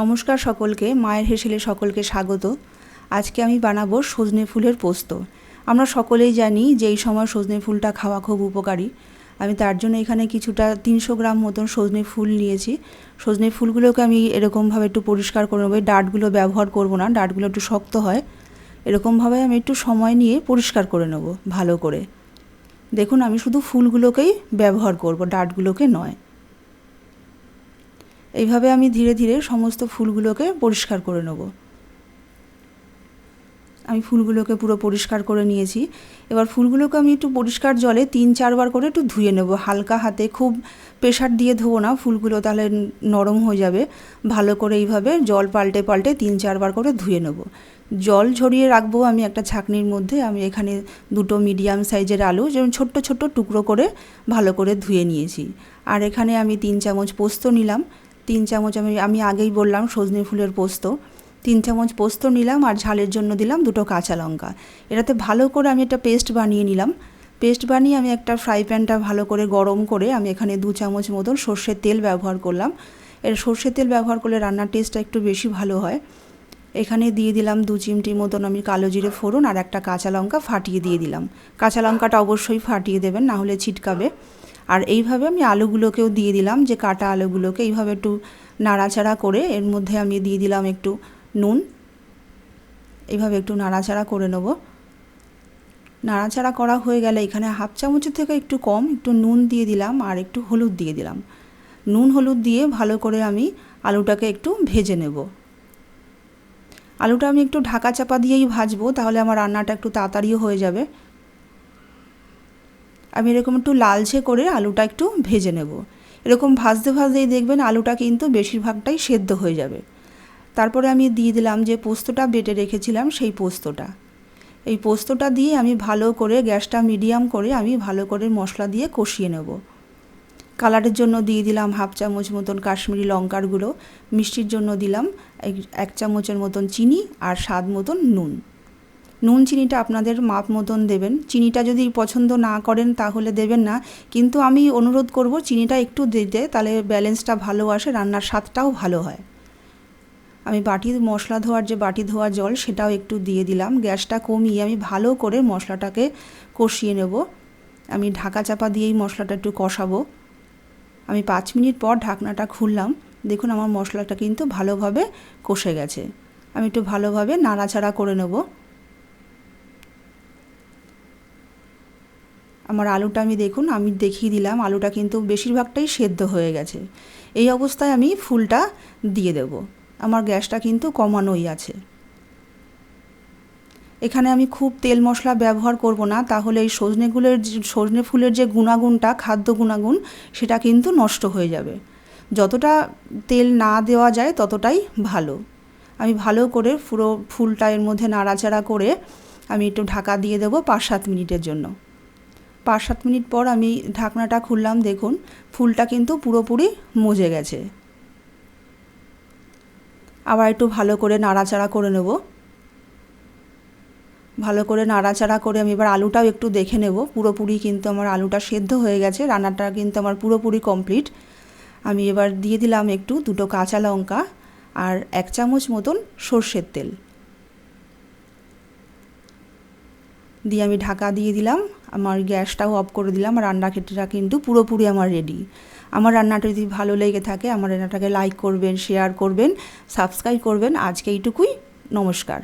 নমস্কার সকলকে, মায়ের হেসেলে সকলকে স্বাগত। আজকে আমি বানাবো সজনে ফুলের পোস্ত। আমরা সকলেই জানি যে এই সময় সজনে ফুলটা খাওয়া খুব উপকারী। আমি তার জন্য এখানে কিছুটা তিনশো গ্রাম মতন সজনে ফুল নিয়েছি। সজনে ফুলগুলোকে আমি এরকমভাবে একটু পরিষ্কার করে নেব। ডাঁটগুলো ব্যবহার করব না, ডাঁটগুলো একটু শক্ত হয়। এরকমভাবে আমি একটু সময় নিয়ে পরিষ্কার করে নেব ভালো করে। দেখুন, আমি শুধু ফুলগুলোকেই ব্যবহার করব, ডাঁটগুলোকে নয়। এইভাবে আমি ধীরে ধীরে সমস্ত ফুলগুলোকে পরিষ্কার করে নেব। আমি ফুলগুলোকে পুরো পরিষ্কার করে নিয়েছি। এবার ফুলগুলোকে আমি একটু পরিষ্কার জলে তিন চারবার করে একটু ধুয়ে নেব। হালকা হাতে খুব প্রেশার দিয়ে ধোবো না, ফুলগুলো তাহলে নরম হয়ে যাবে। ভালো করে এইভাবে জল পাল্টে পাল্টে তিন চারবার করে ধুয়ে নেব। জল ঝরিয়ে রাখব আমি একটা ছাকনির মধ্যে। আমি এখানে দুটো মিডিয়াম সাইজের আলু, যেমন ছোট্ট ছোট্ট টুকরো করে ভালো করে ধুয়ে নিয়েছি। আর এখানে আমি তিন চামচ পোস্ত নিলাম। তিন চামচ আমি আমি আগেই বললাম সজনে ফুলের পোস্ত। তিন চামচ পোস্ত নিলাম আর ঝালের জন্য দিলাম দুটো কাঁচা লঙ্কা। এটাতে ভালো করে আমি একটা পেস্ট বানিয়ে নিলাম। পেস্ট বানিয়ে আমি একটা ফ্রাই প্যানটা ভালো করে গরম করে আমি এখানে দু চামচ মতন সর্ষের তেল ব্যবহার করলাম। এর সর্ষের তেল ব্যবহার করলে রান্নার টেস্টটা একটু বেশি ভালো হয়। এখানে দিয়ে দিলাম দু চিমটি মতন আমি কালো জিরে ফোড়ন আর একটা কাঁচা লঙ্কা ফাটিয়ে দিয়ে দিলাম। কাঁচা লঙ্কাটা অবশ্যই ফাটিয়ে দেবেন, না হলে ছিটকাবে। আর এইভাবে আমি আলুগুলোকেও দিয়ে দিলাম, যে কাটা আলুগুলোকে এইভাবে একটু নাড়াচাড়া করে এর মধ্যে আমি দিয়ে দিলাম একটু নুন। এইভাবে একটু নাড়াচাড়া করে নেব। নাড়াচাড়া করা হয়ে গেলে এখানে হাফ চামচের থেকে একটু কম একটু নুন দিয়ে দিলাম আর একটু হলুদ দিয়ে দিলাম। নুন হলুদ দিয়ে ভালো করে আমি আলুটাকে একটু ভেজে নেব। আলুটা আমি একটু ঢাকা চাপা দিয়েই ভাজবো, তাহলে আমার রান্নাটা একটু তাড়াতাড়িও হয়ে যাবে। আমি এরকম একটু লালচে করে আলুটা একটু ভেজে নেব। এরকম ভাজতে ভাজতেই দেখবেন আলুটা কিন্তু বেশিরভাগটাই সেদ্ধ হয়ে যাবে। তারপরে আমি দিয়ে দিলাম যে পোস্তটা বেটে রেখেছিলাম সেই পোস্তটা। এই পোস্তটা দিয়ে আমি ভালো করে গ্যাসটা মিডিয়াম করে আমি ভালো করে মশলা দিয়ে কষিয়ে নেব। কালারের জন্য দিয়ে দিলাম হাফ চামচ মতন কাশ্মীরি লঙ্কার গুঁড়ো, মিষ্টির জন্য দিলাম এক চামচের মতন চিনি আর স্বাদ মতন নুন। নুন চিনিটা আপনাদের মাপ মতন দেবেন। চিনিটা যদি পছন্দ না করেন তাহলে দেবেন না। কিন্তু আমি অনুরোধ করব চিনিটা একটু দিতে, তাহলে ব্যালেন্সটা ভালো আসে, রান্নার স্বাদটাও ভালো হয়। আমি বাটি মশলা ধোয়ার যে বাটি ধোয়ার জল, সেটাও একটু দিয়ে দিলাম। গ্যাসটা কমিয়ে আমি ভালো করে মশলাটাকে কষিয়ে নেব। আমি ঢাকা চাপা দিয়েই মশলাটা একটু কষাবো। আমি পাঁচ মিনিট পর ঢাকনাটা খুললাম। দেখুন আমার মশলাটা কিন্তু ভালোভাবে কষে গেছে। আমি একটু ভালোভাবে নাড়াচাড়া করে নেব। আমার আলুটা আমি দেখুন, আমি দেখিয়ে দিলাম, আলুটা কিন্তু বেশিরভাগটাই সেদ্ধ হয়ে গেছে। এই অবস্থায় আমি ফুলটা দিয়ে দেব। আমার গ্যাসটা কিন্তু কমানোই আছে। এখানে আমি খুব তেল মশলা ব্যবহার করব না, তাহলে এই সজনেগুলোর সজনে ফুলের যে গুণাগুণটা, খাদ্য গুণাগুণ, সেটা কিন্তু নষ্ট হয়ে যাবে। যতটা তেল না দেওয়া যায়, ততটাই ভালো। আমি ভালো করে পুরো ফুলটা এর মধ্যে নাড়াচাড়া করে আমি একটু ঢাকা দিয়ে দেবো পাঁচ সাত মিনিটের জন্য। পাঁচ সাত মিনিট পর আমি ঢাকনাটা খুললাম, দেখুন, ফুলটা কিন্তু পুরোপুরি মজে গেছে। আবার একটু ভালো করে নাড়াচাড়া করে নেব। ভালো করে নাড়াচাড়া করে আমি এবার আলুটাও একটু দেখে নেব। পুরোপুরি কিন্তু আমার আলুটা সেদ্ধ হয়ে গেছে, রান্নাটা কিন্তু আমার পুরোপুরি কমপ্লিট। আমি এবার দিয়ে দিলাম একটু দুটো কাঁচা লঙ্কা আর এক চামচ মতন সর্ষের তেল। দিয়ে আমি ঢাকা দিয়ে দিলাম, আমার গ্যাসটাও অফ করে দিলাম রান্না ক্ষেত্রটা কিন্তু পুরোপুরি আমার রেডি আমার রান্নাটা যদি ভালো লেগে থাকে, আমার রান্নাটাকে লাইক করবেন শেয়ার করবেন সাবস্ক্রাইব করবেন। আজকে এইটুকুই, নমস্কার।